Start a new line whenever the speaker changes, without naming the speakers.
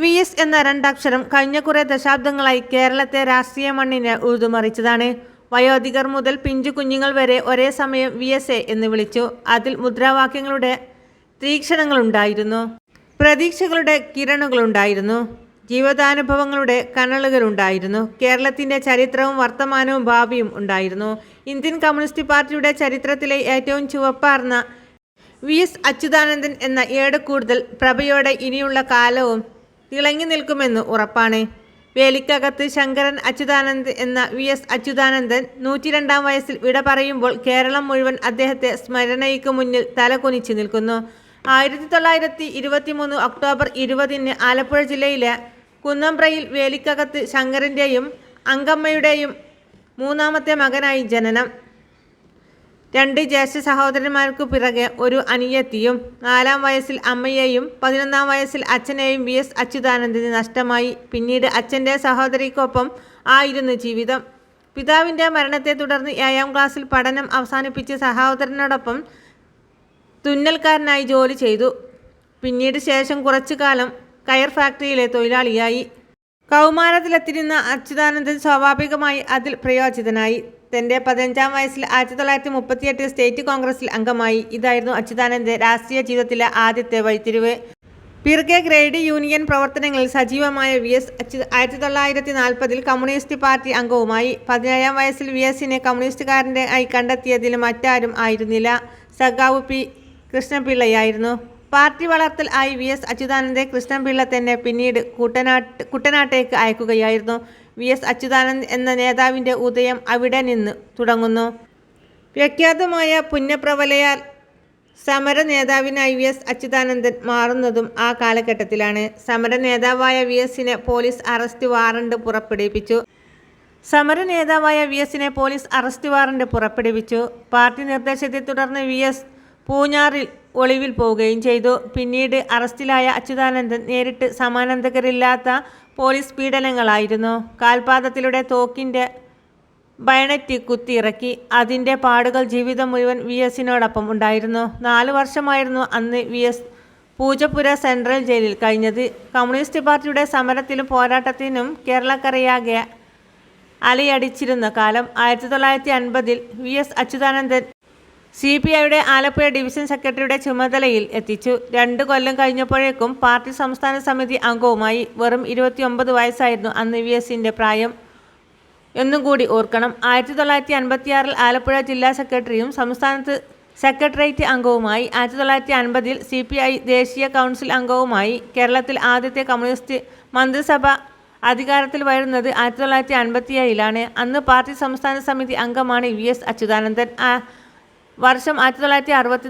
V S എന്ന രണ്ടക്ഷരം കഴിഞ്ഞ കുറേ ദശാബ്ദങ്ങളായി കേരളത്തെ രാഷ്ട്രീയ മണ്ണിന് ഉഴുതുമറിച്ചതാണ്. വയോധികർ മുതൽ പിഞ്ചു കുഞ്ഞുങ്ങൾ വരെ ഒരേ സമയം വി എസ് എ എന്ന് വിളിച്ചു. അതിൽ മുദ്രാവാക്യങ്ങളുടെ തീക്ഷണങ്ങളുണ്ടായിരുന്നു. പ്രതീക്ഷകളുടെ കിരണുകളുണ്ടായിരുന്നു ജീവിതാനുഭവങ്ങളുടെ കനളുകളുണ്ടായിരുന്നു. കേരളത്തിന്റെ ചരിത്രവും വർത്തമാനവും ഭാവിയും ഉണ്ടായിരുന്നു. ഇന്ത്യൻ കമ്മ്യൂണിസ്റ്റ് പാർട്ടിയുടെ ചരിത്രത്തിലെ ഏറ്റവും ചുവപ്പാർന്ന വി എസ് അച്യുതാനന്ദൻ എന്ന ഏട് കൂടുതൽ പ്രഭയോടെ ഇനിയുള്ള കാലവും തിളങ്ങി നിൽക്കുമെന്ന് ഉറപ്പാണ്. വേലിക്കകത്ത് ശങ്കരൻ അച്യുതാനന്ദ് എന്ന വി എസ് അച്യുതാനന്ദൻ നൂറ്റിരണ്ടാം വയസ്സിൽ വിട പറയുമ്പോൾ കേരളം മുഴുവൻ അദ്ദേഹത്തെ സ്മരണയ്ക്ക് മുന്നിൽ തലകുനിച്ചു നിൽക്കുന്നു. ആയിരത്തി തൊള്ളായിരത്തി ഇരുപത്തി മൂന്ന് ഒക്ടോബർ ഇരുപതിന് ആലപ്പുഴ ജില്ലയിലെ കുന്നമ്പ്രയിൽ വേലിക്കകത്ത് ശങ്കരന്റെയും അങ്കമ്മയുടെയും മൂന്നാമത്തെ മകനായി ജനനം. രണ്ട് ജ്യേഷ്ഠ സഹോദരന്മാർക്ക് പിറകെ ഒരു അനിയത്തിയും നാലാം വയസ്സിൽ അമ്മയെയും പതിനൊന്നാം വയസ്സിൽ അച്ഛനെയും വി. എസ്. അച്യുതാനന്ദന് നഷ്ടമായി. പിന്നീട് അച്ഛന്റെ സഹോദരിക്കൊപ്പം ആയിരുന്നു ജീവിതം. പിതാവിന്റെ മരണത്തെ തുടർന്ന് ഏഴാം ക്ലാസ്സിൽ പഠനം അവസാനിപ്പിച്ച് സഹോദരനോടൊപ്പം തുന്നൽക്കാരനായി ജോലി ചെയ്തു. പിന്നീട് ശേഷം കുറച്ചു കാലം കയർ ഫാക്ടറിയിലെ തൊഴിലാളിയായി. കൗമാരത്തിലെത്തിരുന്ന അച്യുതാനന്ദൻ സ്വാഭാവികമായി അതിൽ പ്രയോജിതനായി. തന്റെ പതിനഞ്ചാം വയസ്സിൽ ആയിരത്തി തൊള്ളായിരത്തി മുപ്പത്തിയെട്ട് സ്റ്റേറ്റ് കോൺഗ്രസിൽ അംഗമായി. ഇതായിരുന്നു അച്യുതാനന്ദ രാഷ്ട്രീയ ജീവിതത്തിലെ ആദ്യത്തെ വഴിത്തിരിവ്. പിറകെ ഗ്രേഡ് യൂണിയൻ പ്രവർത്തനങ്ങളിൽ സജീവമായ വി എസ് ആയിരത്തി തൊള്ളായിരത്തി നാൽപ്പതിൽ കമ്മ്യൂണിസ്റ്റ് പാർട്ടി അംഗവുമായി. പതിനേഴാം വയസ്സിൽ വി എസിനെ കമ്മ്യൂണിസ്റ്റുകാരന്റെ ആയി കണ്ടെത്തിയതിൽ മറ്റാരും ആയിരുന്നില്ല. സഖാവ് പി കൃഷ്ണപിള്ളയായിരുന്നു. പാർട്ടി വളർത്തൽ ആയി വി എസ് അച്യുതാനന്ദെ കൃഷ്ണപിള്ള തന്നെ പിന്നീട് കുട്ടനാട്ട് കുട്ടനാട്ടേക്ക് അയക്കുകയായിരുന്നു. വി എസ് അച്യുതാനന്ദ് എന്ന നേതാവിന്റെ ഉദയം അവിടെ നിന്ന് തുടങ്ങുന്നു. പ്രഖ്യാതമായ പുന്നപ്രവലയാൽ സമര നേതാവിനായി വി എസ് അച്യുതാനന്ദൻ മാറുന്നതും ആ കാലഘട്ടത്തിലാണ്. സമര നേതാവായ വി എസിനെ പോലീസ് അറസ്റ്റ് വാറണ്ട് പുറപ്പെടുവിപ്പിച്ചു. സമര നേതാവായ വി എസിനെ പോലീസ് അറസ്റ്റ് വാറണ്ട് പുറപ്പെടുവിച്ചു. പാർട്ടി നിർദ്ദേശത്തെ തുടർന്ന് വി എസ് പൂഞ്ഞാറിൽ ഒളിവിൽ പോവുകയും ചെയ്തു. പിന്നീട് അറസ്റ്റിലായ അച്യുതാനന്ദൻ നേരിട്ട് സമാനന്ദകരില്ലാത്ത പോലീസ് പീഡനങ്ങളായിരുന്നു. കാൽപാദത്തിലൂടെ തോക്കിന്റെ ബയണറ്റ് കുത്തിയിറക്കി. അതിന്റെ പാടുകൾ ജീവിതം മുഴുവൻ വി എസിനോടൊപ്പം ഉണ്ടായിരുന്നു. നാലു വർഷമായിരുന്നു അന്ന് വി എസ് പൂജപ്പുര സെൻട്രൽ ജയിലിൽ കഴിഞ്ഞത്. കമ്മ്യൂണിസ്റ്റ് പാർട്ടിയുടെ സമരത്തിലും പോരാട്ടത്തിനും കേരളക്കരയാകെ അലയടിച്ചിരുന്ന കാലം ആയിരത്തി തൊള്ളായിരത്തി അൻപതിൽ V S Achuthanandan C P ഐയുടെ ആലപ്പുഴ ഡിവിഷൻ സെക്രട്ടറിയുടെ ചുമതലയിൽ എത്തിച്ചു. രണ്ട് കൊല്ലം കഴിഞ്ഞപ്പോഴേക്കും പാർട്ടി സംസ്ഥാന സമിതി അംഗവുമായി വെറും ഇരുപത്തിയൊമ്പത് വയസ്സായിരുന്നു അന്ന് വി എസിന്റെ പ്രായം. എന്നും കൂടി ഓർക്കണം. ആയിരത്തി തൊള്ളായിരത്തി അൻപത്തിയാറിൽ ആലപ്പുഴ ജില്ലാ സെക്രട്ടറിയും സംസ്ഥാനത്ത് സെക്രട്ടേറിയറ്റ് അംഗവുമായി ആയിരത്തി തൊള്ളായിരത്തി അൻപതിൽ സി പി ഐ ദേശീയ കൗൺസിൽ അംഗവുമായി കേരളത്തിൽ ആദ്യത്തെ കമ്മ്യൂണിസ്റ്റ് മന്ത്രിസഭ അധികാരത്തിൽ വരുന്നത് ആയിരത്തി തൊള്ളായിരത്തി അൻപത്തിയേഴിലാണ് അന്ന് പാർട്ടി സംസ്ഥാന സമിതി അംഗമാണ് വി എസ് അച്യുതാനന്ദൻ. വർഷം ആയിരത്തി തൊള്ളായിരത്തി അറുപത്തി